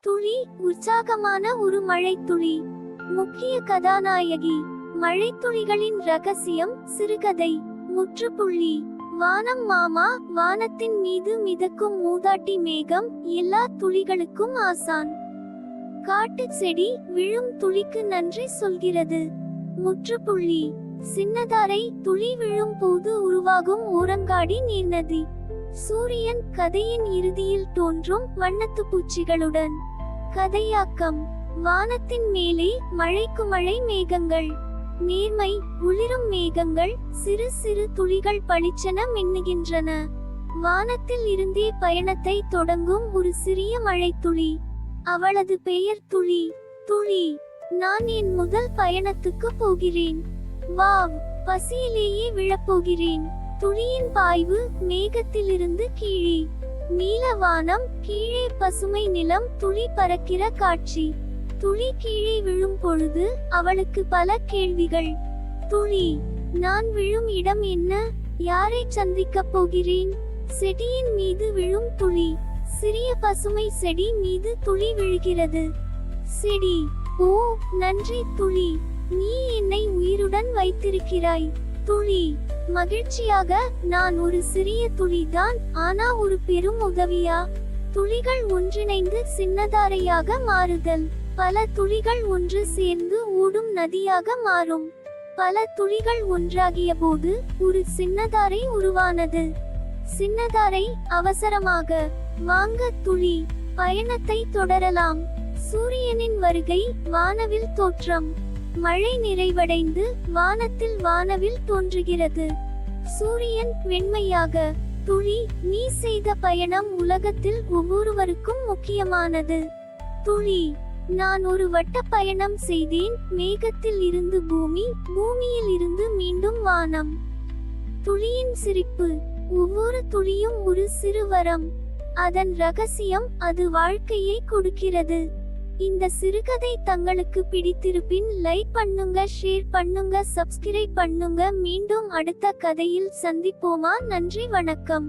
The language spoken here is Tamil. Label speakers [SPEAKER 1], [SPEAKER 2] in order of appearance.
[SPEAKER 1] துளி உற்சாகமான ஒரு மழைத்துளி. முக்கிய கதாநாயகி மழைத்துளிகளின் ரகசியம் சிறுகதை. முற்றுப்புள்ளி வானம் மாமா வானத்தின் மீது மிதக்கும் மூதாட்டி மேகம் எல்லா துளிகளுக்கும் ஆசான். காட்டு செடி விழும் துளிக்கு நன்றி சொல்கிறது. முற்றுப்புள்ளி சின்னதாரை துளி விழும் போது உருவாகும் ஊரங்காடி நீர்நதி. சூரியன் கதையின் இறுதியில் தோன்றும் வண்ணத்து பூச்சிகளுடன். கதையாக்கம். வானத்தின் மேலே மழைக்கு மழை மேகங்கள். நேர்மை உளிரும் மேகங்கள் சிறு சிறு துளிகள் பளிச்சென மின்னுகின்றன. வானத்தில் இருந்தே பயணத்தை தொடங்கும் ஒரு சிறிய மழைத்துளி. அவளது பெயர் துளி. துளி. நான் என் முதல் பயணத்துக்கு போகிறேன். வாவ். பசியிலேயே விழப்போகிறேன். துளியின் பாய்வு மேகத்திலிருந்து கீழே. நீலவானம் கீழே பசுமை நிலம் துளி பறக்கிற காட்சி. துளி கீழே விழும் பொழுது அவளுக்கு பல கேள்விகள். துளி நான் விழும் இடம் என்ன? யாரை சந்திக்கப் போகிறேன்? செடியின் மீது விழும் துளி. சிறிய பசுமை செடி மீது துளி விழுகிறது. செடி ஓ நன்றி துளி. நீ என்னை உயிருடன் வைத்திருக்கிறாய். துளி மகிழ்ச்சியாக நான் ஒரு சிறிய துளிதான் ஆனா ஒரு பெரும் உதவியா? துளிகள் ஒன்றிணைந்து சின்னதாரையாக மாறுதல். பல துளிகள் ஒன்று சேர்ந்து ஓடும் நதியாக மாறும். பல துளிகள் ஒன்றாகிய போது ஒரு சின்னதாரை உருவானது. சின்னதாரை அவசரமாக வாங்க துளி பயணத்தை தொடரலாம். சூரியனின் வருகை வானவில் தோற்றம். மழை நிறைவடைந்து வானத்தில் வானவில் தோன்றுகிறது. சூரியன் வெண்மையாக துளி நீ செய்த பயணம் உலகத்தில் ஒவ்வொருவருக்கும் முக்கியமானது. துளி நான் ஒரு வட்ட பயணம் செய்தேன் மேகத்தில் இருந்து பூமி பூமியில் இருந்து மீண்டும் வானம். துளியின் சிரிப்பு ஒவ்வொரு துளியும் ஒரு சிறு வரம். அதன் ரகசியம் அது வாழ்க்கையை கொடுக்கிறது. இந்த சிறுகதை தங்களுக்கு பிடித்திருப்பின் லைக் பண்ணுங்க ஷேர் பண்ணுங்க சப்ஸ்கிரைப் பண்ணுங்க. மீண்டும் அடுத்த கதையில் சந்திப்போமா? நன்றி வணக்கம்.